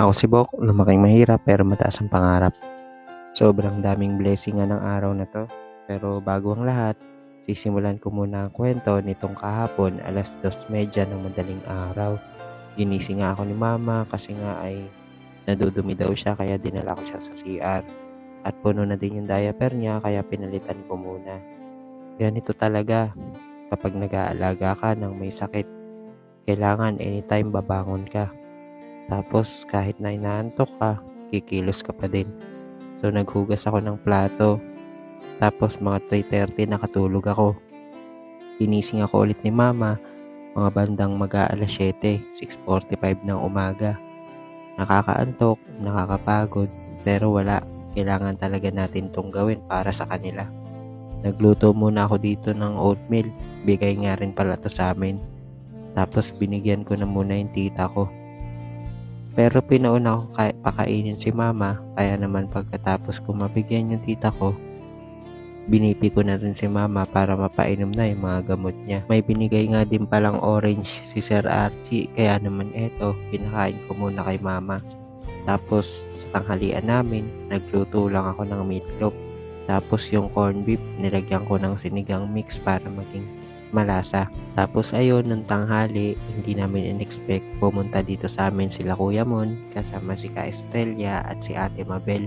Ako si Bok, lumaking mahirap pero mataas ang pangarap. Sobrang daming blessing nga ng araw na to. Pero bago ang lahat, sisimulan ko muna ang kwento nitong kahapon alas 2.30 ng madaling araw. Ginising nga ako ni mama kasi nga ay nadudumi daw siya kaya dinala ko siya sa CR. At puno na din yung diaper niya kaya pinalitan ko muna. Ganito talaga kapag nag-aalaga ka ng may sakit. Kailangan anytime babangon ka. Tapos kahit na inaantok ka, kikilos ka pa din. So naghugas ako ng plato. Tapos mga 3.30 nakatulog ako. Ginising ako ulit ni mama mga bandang mag-aalas 7, 6.45 ng umaga. Nakakaantok, nakakapagod, pero wala. Kailangan talaga natin tong gawin para sa kanila. Nagluto muna ako dito ng oatmeal. Bigay nga rin pala to sa amin. Tapos binigyan ko na muna yung tita ko. Pero pinauna ko kay pakainin si mama, kaya naman pagkatapos ko mabigyan yung tita ko, binipi ko na rin si mama para mapainom na yung mga gamot niya. May binigay nga din palang orange si Sir Archie, kaya naman eto, pinakain ko muna kay mama. Tapos sa tanghalian namin, nagluto lang ako ng meatloaf. Tapos yung corned beef, nilagyan ko ng sinigang mix para maging malasa. Tapos ayun, nung tanghali, hindi namin in-expect pumunta dito sa amin sila Kuya Mon, kasama si Ka Estrella at si Ate Mabel.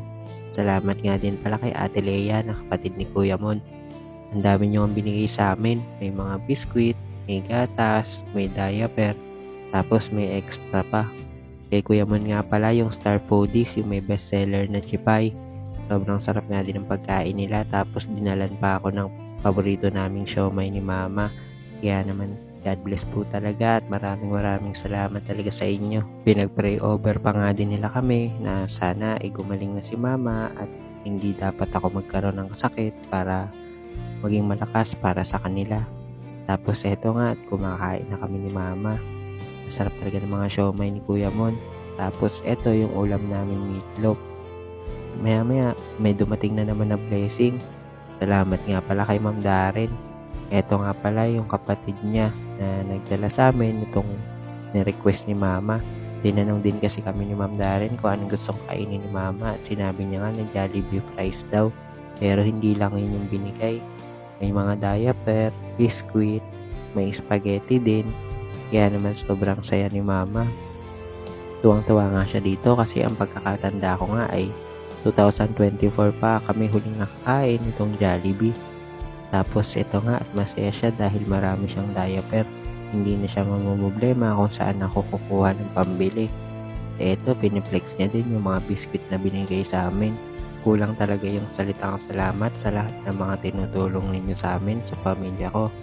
Salamat nga din pala kay Ate Lea na kapatid ni Kuya Mon. Ang dami niyo ang binigay sa amin. May mga biskwit, may gatas, may diaper, tapos may extra pa. Kay Kuya Mon nga pala yung Star Podies, yung may bestseller na chipay. Sobrang sarap nga din ang pagkain nila. Tapos dinalan pa ako ng paborito naming siomay ni Mama. Kaya naman, God bless po talaga at maraming maraming salamat talaga sa inyo. Pinag-pray over pa nga din nila kami na sana ay gumaling na si Mama at hindi dapat ako magkaroon ng sakit para maging malakas para sa kanila. Tapos eto nga at kumakain na kami ni Mama. Masarap talaga ng mga siomay ni Kuya Mon. Tapos eto yung ulam namin meatloaf. Maya maya may dumating na naman na blessing. Salamat nga pala kay Ma'am Darren. Eto nga pala yung kapatid niya na nagdala sa amin itong ni-request ni Mama. Tinanong din kasi kami ni Ma'am Darren kung anong gustong kainin ni Mama at sinabi niya nga na Jollibee fries daw. Pero hindi lang yun yung binigay. May mga diaper, biscuit, may spaghetti din. Kaya naman sobrang saya ni Mama. Tuwang-tuwa nga siya dito kasi ang pagkakatanda ko nga ay 2024 pa kami huling nakakain itong Jollibee. Tapos ito nga at masaya siya dahil marami siyang diaper. Hindi na siya mamumblema kung saan ako kukuha ng pambili. Ito, piniplex niya din yung mga biscuit na binigay sa amin. Kulang talaga yung salitang salamat sa lahat ng mga tinutulong ninyo sa amin, sa pamilya ko.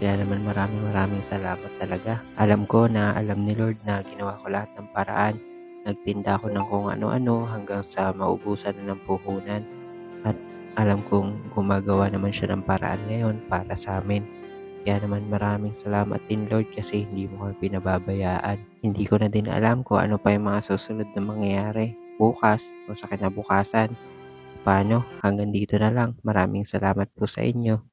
Kaya naman maraming maraming salamat talaga. Alam ko na alam ni Lord na ginawa ko lahat ng paraan nagtinda ako ng kung ano-ano hanggang sa maubusan na ng puhunan. At alam kong gumagawa naman siya ng paraan ngayon para sa amin. Kaya naman maraming salamat din Lord kasi hindi mo kami pinababayaan. Hindi ko na din alam kung ano pa yung mga susunod na mangyayari bukas o sa kinabukasan. Paano? Hanggang dito na lang. Maraming salamat po sa inyo.